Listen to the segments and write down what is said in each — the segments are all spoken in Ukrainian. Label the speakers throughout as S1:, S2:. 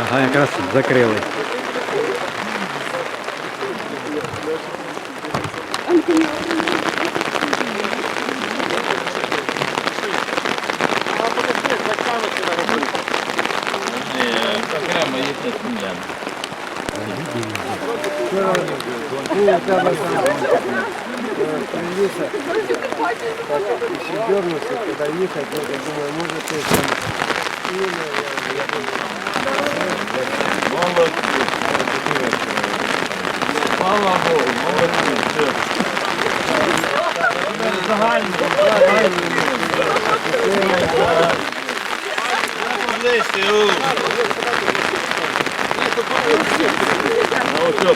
S1: Ага, якраз закрили.
S2: Окремо їхня сім'я.
S3: Дернулся, когда ехать, я думаю, может ты там
S2: Молодці. Слава Богу, загальні. У. Ну, що,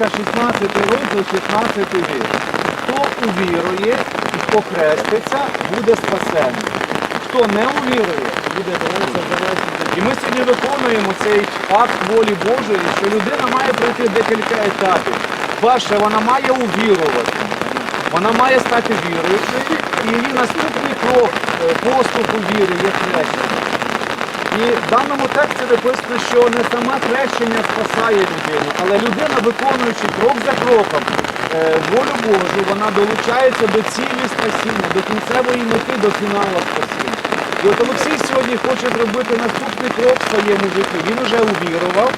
S4: Марка 16 розділ, 16 вірш. Хто увірує і похреститься, буде спасений. Хто не увірує, буде дивитися залежність. І ми сьогодні виконуємо цей акт волі Божої, що людина має пройти декілька етапів. Перше, вона має увірувати. Вона має стати віруючою, і її наступний крок е, поступу віри є хрещення. І в даному тексті написано, що не саме хрещення спасає людину, але людина, виконуючи крок за кроком е, волю Божу, вона долучається до цілі спасіння, до кінцевої мети, до фіналу спасіння. І от Олексій сьогодні хоче зробити наступний крок в своєму житті. Він вже увірував,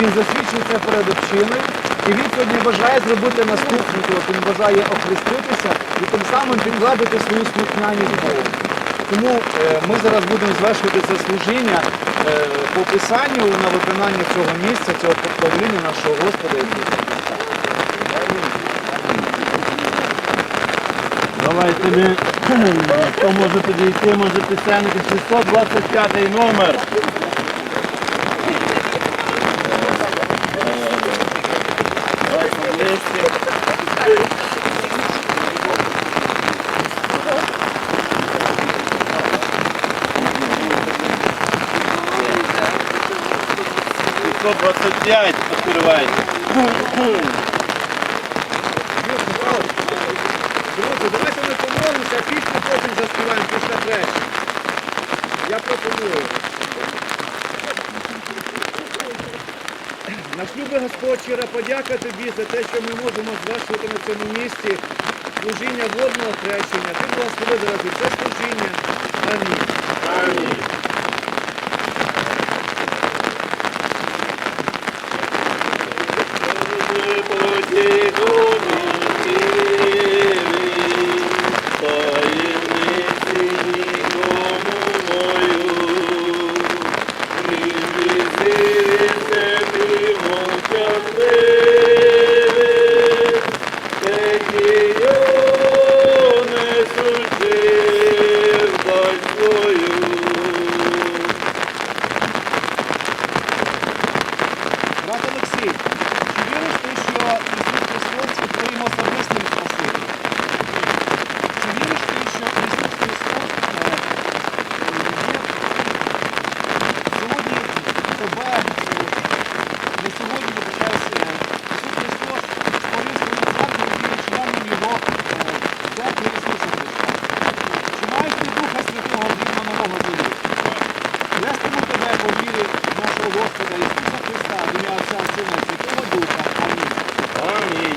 S4: він засвідчився перед общиною, і він сьогодні бажає зробити наступний крок. Він бажає охреститися і тим самим підгладити свою слухняність Богу. Тому е, ми зараз будемо звершувати це служіння е, по писанню на виконання цього місця, цього поклоніння нашого Господа
S2: Давайте ми, хто може підійти, може писемники 625 номер. Сто двадцать пять открывайте.
S4: Друзі, давайте ми помолимося, а пісню потім заспіваємо після хрещення. Я пропоную. Наш любий Господь, щира подяка тобі за те, що ми можемо звершувати на цьому місці служіння водного хрещення. Ти благослови дорогі це служіння. по вірі
S2: нашого
S4: Господа Ісуса Христа, в ім'я Отця Сина Святого Духа. Амінь.
S2: Амінь.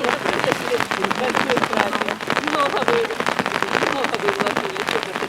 S2: Большой праздник. Много вы, много вы вложили, чтобы это